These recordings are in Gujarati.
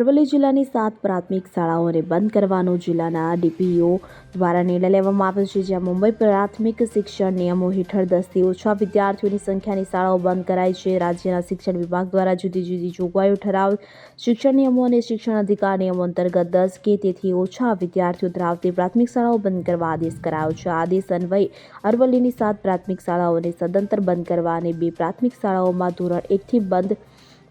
અરવલ્લી જિલ્લાની સાત પ્રાથમિક શાળાઓને બંધ કરવાનો જિલ્લાના ડીપીઓ દ્વારા નિર્ણય લેવામાં આવ્યો છે, જ્યાં મુંબઈ પ્રાથમિક શિક્ષણ નિયમો હેઠળ દસથી ઓછા વિદ્યાર્થીઓની સંખ્યાની શાળાઓ બંધ કરાઈ છે. રાજ્યના શિક્ષણ વિભાગ દ્વારા જુદી જુદી જોગવાઈઓ ઠરાવ શિક્ષણ નિયમો અને શિક્ષણ અધિકાર નિયમો અંતર્ગત દસ કે તેથી ઓછા વિદ્યાર્થીઓ ધરાવતી પ્રાથમિક શાળાઓ બંધ કરવા આદેશ કરાયો છે. આદેશ અન્વયે અરવલ્લીની સાત પ્રાથમિક શાળાઓને સદંતર બંધ કરવા અને બે પ્રાથમિક શાળાઓમાં ધોરણ એકથી બંધ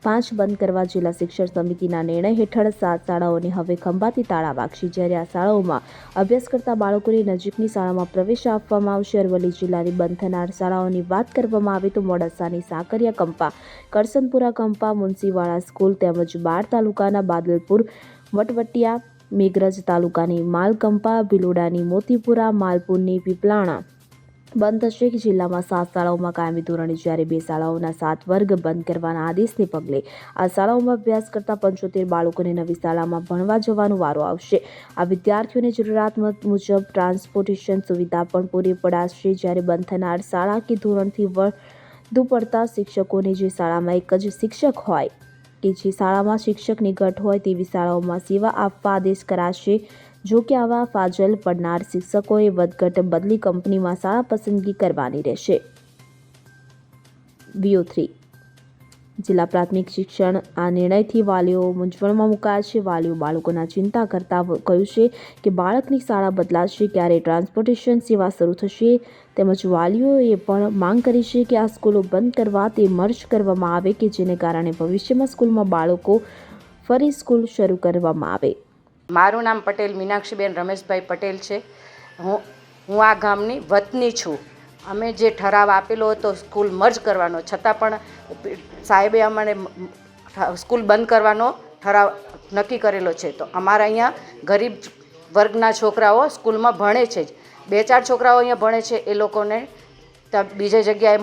પાંચ બંધ કરવા જિલ્લા શિક્ષણ સમિતિના નિર્ણય હેઠળ સાત શાળાઓને હવે ખંભાતી તાળા વાગશે. જ્યારે આ શાળાઓમાં અભ્યાસ કરતા બાળકોને નજીકની શાળામાં પ્રવેશ આપવામાં આવશે. અરવલ્લી જિલ્લાની બંધ થનાર શાળાઓની વાત કરવામાં આવે તો મોડાસાની સાકરિયા કંપા, કરસનપુરા કંપા મુનસીવાળા સ્કૂલ તેમજ બાર તાલુકાના બાદલપુર વટવટિયા મેઘરજ તાલુકાની માલકંપા, ભિલોડાની મોતીપુરા, માલપુરની પીપલાણા બંધ થશે કે જિલ્લામાં સાત શાળાઓમાં કાયમી ધોરણે જ્યારે બે શાળાઓના સાત વર્ગ બંધ કરવાના આદેશને પગલે આ શાળાઓમાં અભ્યાસ કરતા પંચોતેર બાળકોને નવી શાળામાં ભણવા જવાનો વારો આવશે. આ વિદ્યાર્થીઓને જરૂરિયાત મુજબ ટ્રાન્સપોર્ટેશન સુવિધા પણ પૂરી પડાશે જ્યારે બંધ થનાર શાળા કે ધોરણથી વધુ પડતા શિક્ષકોને જે શાળામાં એક જ શિક્ષક હોય કે જે શાળામાં શિક્ષકની ઘટ હોય તેવી શાળાઓમાં સેવા આપવા આદેશ કરાશે. જો કે આવા ફાજલ પડનાર શિક્ષકોએ વધઘટ બદલી કંપનીમાં શાળા પસંદગી કરવાની રહેશે. VO three. જિલ્લા પ્રાથમિક શિક્ષણ આ નિર્ણયથી વાલીઓ મૂંઝવણમાં મુકાયા છે. વાલીઓ બાળકોના ચિંતા કરતા કહ્યું છે કે બાળકની શાળા બદલાશે, ક્યારે ટ્રાન્સપોર્ટેશન સેવા શરૂ થશે, તેમજ વાલીઓએ પણ માંગ કરી છે કે આ સ્કૂલો બંધ કરવા તે મર્જ કરવામાં આવે કે જેને કારણે ભવિષ્યમાં સ્કૂલમાં બાળકો ફરી સ્કૂલ શરૂ કરવામાં આવે. મારું નામ પટેલ મીનાક્ષીબેન રમેશભાઈ પટેલ છે. હું હું આ ગામની વતની છું. અમે જે ઠરાવ આપેલો હતો સ્કૂલ મર્જ કરવાનો, છતાં પણ સાહેબે અમને સ્કૂલ બંધ કરવાનો ઠરાવ નક્કી કરેલો છે. તો અમારા અહીંયા ગરીબ વર્ગના છોકરાઓ સ્કૂલમાં ભણે છે જ. બે ચાર છોકરાઓ અહીંયા ભણે છે, એ લોકોને બીજે જગ્યાએ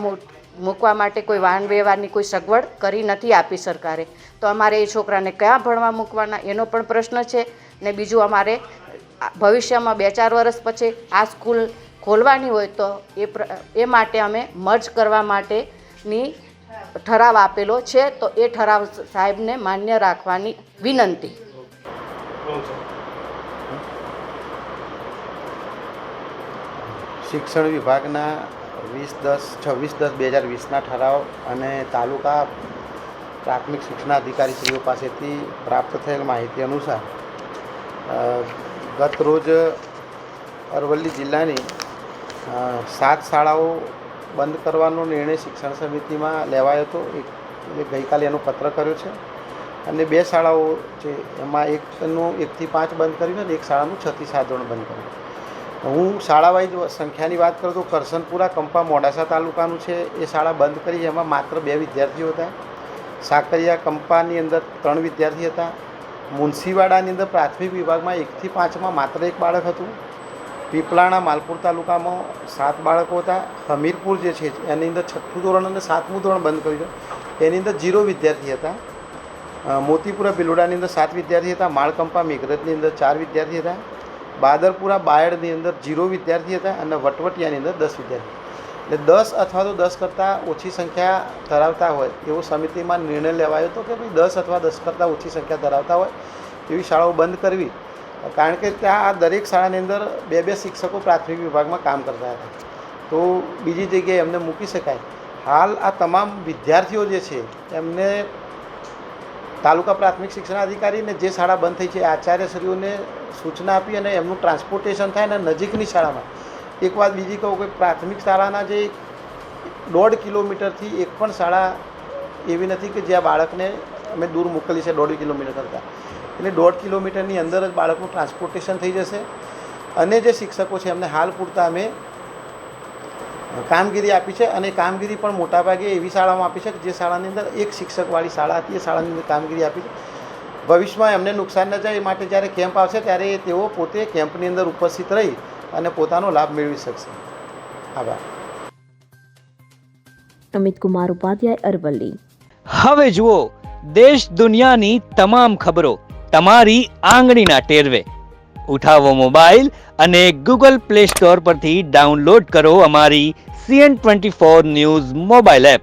મૂકવા માટે કોઈ વાહન વ્યવહારની કોઈ સગવડ કરી નથી આપી સરકારે. તો અમારે એ છોકરાને ક્યાં ભણવા મૂકવાના, એનો પણ પ્રશ્ન છે. ને બીજું અમારે ભવિષ્યમાં બે ચાર વર્ષ પછી આ સ્કૂલ ખોલવાની હોય તો એ એ માટે અમે મર્જ કરવા માટેની ઠરાવ આપેલો છે, તો એ ઠરાવ સાહેબને માન્ય રાખવાની વિનંતી. શિક્ષણ વિભાગના વીસ દસ છવ્વીસ દસ બે હજાર વીસના ઠરાવ અને તાલુકા પ્રાથમિક શિક્ષણાધિકારીશ્રીઓ પાસેથી પ્રાપ્ત થયેલ માહિતી અનુસાર ગત રોજ અરવલ્લી જિલ્લાની સાત શાળાઓ બંધ કરવાનો નિર્ણય શિક્ષણ સમિતિમાં લેવાયો હતો. એક ગઈકાલે એનો પત્ર કર્યો છે. અને બે શાળાઓ છે, એમાં એકનું એકથી પાંચ બંધ કર્યું અને એક શાળાનું છથી સાત ધોરણ બંધ કર્યું હું શાળા સંખ્યાની વાત કરું તો કરસનપુરા કંપા, મોડાસા તાલુકાનું છે. એ શાળા બંધ કરી એમાં માત્ર બે વિદ્યાર્થીઓ હતા. સાકરિયા, કંપાની અંદર ત્રણ વિદ્યાર્થી હતા. મુનસીવાડાની અંદર પ્રાથમિક વિભાગમાં એકથી પાંચમાં માત્ર એક બાળક હતું. પીપળાણા માલપુર તાલુકામાં સાત બાળકો હતા. હમીરપુર જે છે, એની અંદર છઠ્ઠું ધોરણ અને સાતમું ધોરણ બંધ કર્યું એની અંદર જીરો વિદ્યાર્થી હતા. મોતીપુરા બિલોડાની અંદર સાત વિદ્યાર્થી હતા. માળકંપા મેઘરજની અંદર ચાર વિદ્યાર્થી હતા. બાદરપુરા બાયડની અંદર જીરો વિદ્યાર્થી હતા અને વટવટિયાની અંદર દસ વિદ્યાર્થી એટલે દસ અથવા તો દસ કરતાં ઓછી સંખ્યા ધરાવતા હોય, એવો સમિતિમાં નિર્ણય લેવાયો હતો કે ભાઈ દસ અથવા દસ કરતાં ઓછી સંખ્યા ધરાવતા હોય, એવી શાળાઓ બંધ કરવી. કારણ કે ત્યાં આ દરેક શાળાની અંદર બે બે શિક્ષકો પ્રાથમિક વિભાગમાં કામ કરતા હતા. તો બીજી જગ્યાએ એમને મૂકી શકાય. હાલ આ તમામ વિદ્યાર્થીઓ જે છે, એમને તાલુકા પ્રાથમિક શિક્ષણ અધિકારીને જે શાળા બંધ થઈ છે આચાર્યશ્રીઓને સૂચના આપી અને એમનું ટ્રાન્સપોર્ટેશન થાય અને નજીકની શાળામાં એક વાત બીજી કહું કે પ્રાથમિક શાળાના જે દોઢ કિલોમીટરથી એક પણ શાળા એવી નથી કે જ્યાં બાળકને અમે દૂર મોકલી છે દોઢ કિલોમીટર કરતાં. એટલે દોઢ કિલોમીટરની અંદર જ બાળકનું ટ્રાન્સપોર્ટેશન થઈ જશે અને જે શિક્ષકો છે એમને હાલ પૂરતા અમે કામગીરી આપી છે અને કામગીરી પણ મોટાભાગે એવી શાળામાં આપી છે કે જે શાળાની અંદર એક શિક્ષકવાળી શાળા હતી એ શાળાની અંદર કામગીરી આપી છે. ભવિષ્યમાં એમને નુકસાન ન જાય એ માટે જ્યારે કેમ્પ આવશે ત્યારે તેઓ પોતે કેમ્પની અંદર ઉપસ્થિત રહી અને પોતાનો લાભ મેળવી શકશે. આભાર. અમિત કુમાર ઉપાધ્યાય અરવલ્લી. હવે જુઓ દેશ દુનિયાની તમામ ખબરો તમારી આંગળીના ટેરવે. ઉઠાવો મોબાઈલ અને ગૂગલ પ્લે સ્ટોર પરથી ડાઉનલોડ કરો અમારી CN twenty four news mobile app.